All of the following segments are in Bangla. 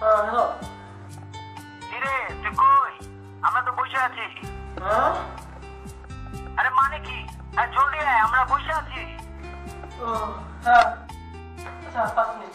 হ্যালো। কিরে তুই কই? আমরা তো বসে আছি। হ্যাঁ? আরে মানে কি? হ্যাঁ জলদি আয় আমরা বসে আছি। ও হ্যাঁ। আচ্ছা পাঁচ মিনিট।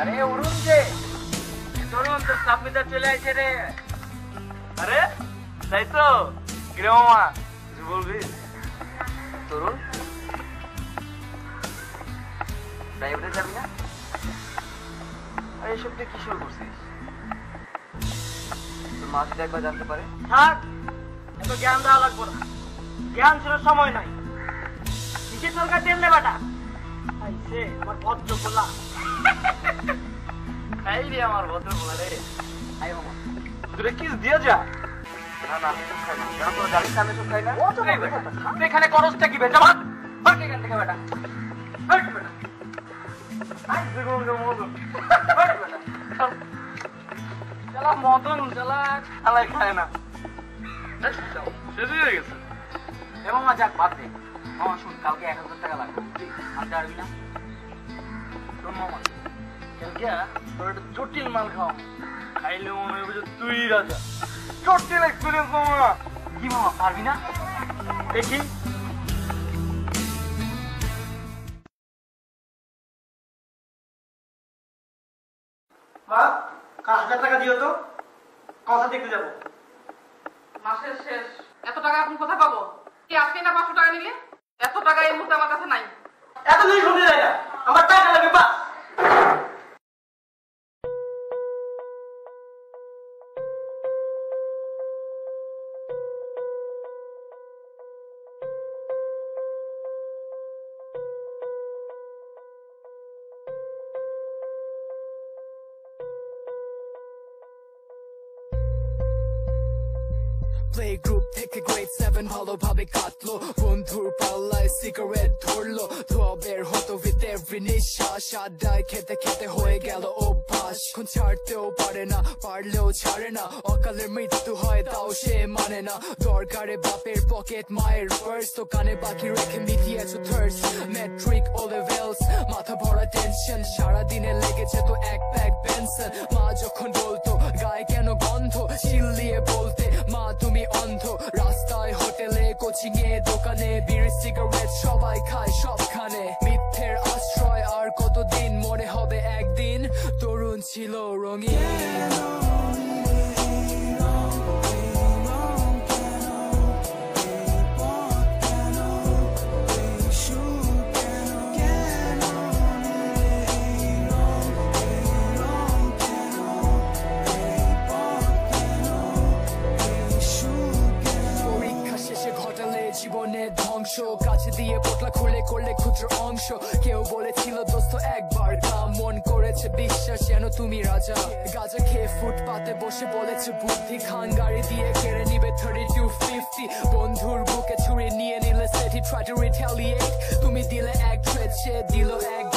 আরে অরুণ যে তরুণ তোর সাপিদা চলে আসছে রে। আরে, তাই তো? কিরে মামা, কিছু বলবি? তরুণ প্রাইভেটে যাবি না? আরে, এসব তুই কি করছিস? তোর মা যদি একবার জানতে পারে। থাক, এত জ্ঞান দেওয়া লাগবো না। জ্ঞান ছিল সময় নাই। কিসের সরকার দেন রে আইসে, আমার ভদ্র বলা খাই রে আমার ভদ্র বলা রে আই মামা তোরে কিস দিয়ে যা না না আমি গাড়ির সামনে সব খাই না এই বেটা, এখানে করসটা কি বেটা এখান থেকে বেটা আই বেটা চল। মদন শালা শালাই খায় না শেষ হয়ে গেছে এ মামা যাক বাদ দে মামা শুন কালকে এক হাজার টাকা লাগবে বুঝলি আনতে পারবি না শোন মামা কালকে তোর একটা জটিল মাল খাও খাইলে মনে হবে যে তুই রাজা। জটিল এক্সপিরিয়েন্স মামা কি মামা পারবি না? দেখি। মা কার হাজার টাকা দিও তো? কথা দেখতে যাব। মাসের শেষ। এত টাকা এখন কোথায় পাবো? কি আজকে না পাঁচশো টাকা নিলে? এত টাকা এই মুহূর্তে আমার কাছে নাই। প্লে গ্রুপ থেকে গ্রেড সেভেন ভালোভাবে কাটলো বন্ধুর পাল্লায় সিগারেট ধরলো। ধোয়া বের হতো উইথ এভরি নিঃশ্বাস আড্ডায় খেতে খেতে হয়ে গেল অভ্যাস। কোন ছাড়তেও পারে না, পারলেও ছাড়ে না। অকালে মৃত্যু হয়, তাও সে মানে না। দরকারে বাপের পকেট মায়ের পার্স তো কানে বাকি রেখে মিটিয়েছো থার্স মেট্রিক ও লেভেলস মাথা ভরা টেনশন সারাদিনে লেগেছে তো এক প্যাক পেন্সন মা যখন বলতো, গায়ে কেন গন্ধ? চিল্লিয়ে বলতে মা তুমি অন্ধ। রাস্তায় হোটেলে কোচিং এ দোকানে, বিড়ি, সিগারেট সবাই খায় সবখানে। মিথ্যের আশ্রয় আর কতদিন মনে হবে একদিন? তরুণ ছিল রঙিন। পোটলা খুলে করলে ক্ষুদ্র অংশ। কেউ বলেছিল, দোস্ত, একবার তা মন করেছে বিশ্বাস, যেন তুমি রাজা। গাজা খেয়ে ফুটপাতে বসে বলেছে, বুদ্ধি খান, গাড়ি দিয়ে কেড়ে নিবে থার্টি টু ফিফটি বন্ধুর বুকে ছুড়ে নিয়ে নিলে, সেটি ট্রাই টু রিটেলিয়েট তুমি দিলে এক ট্রেড সে দিল এক।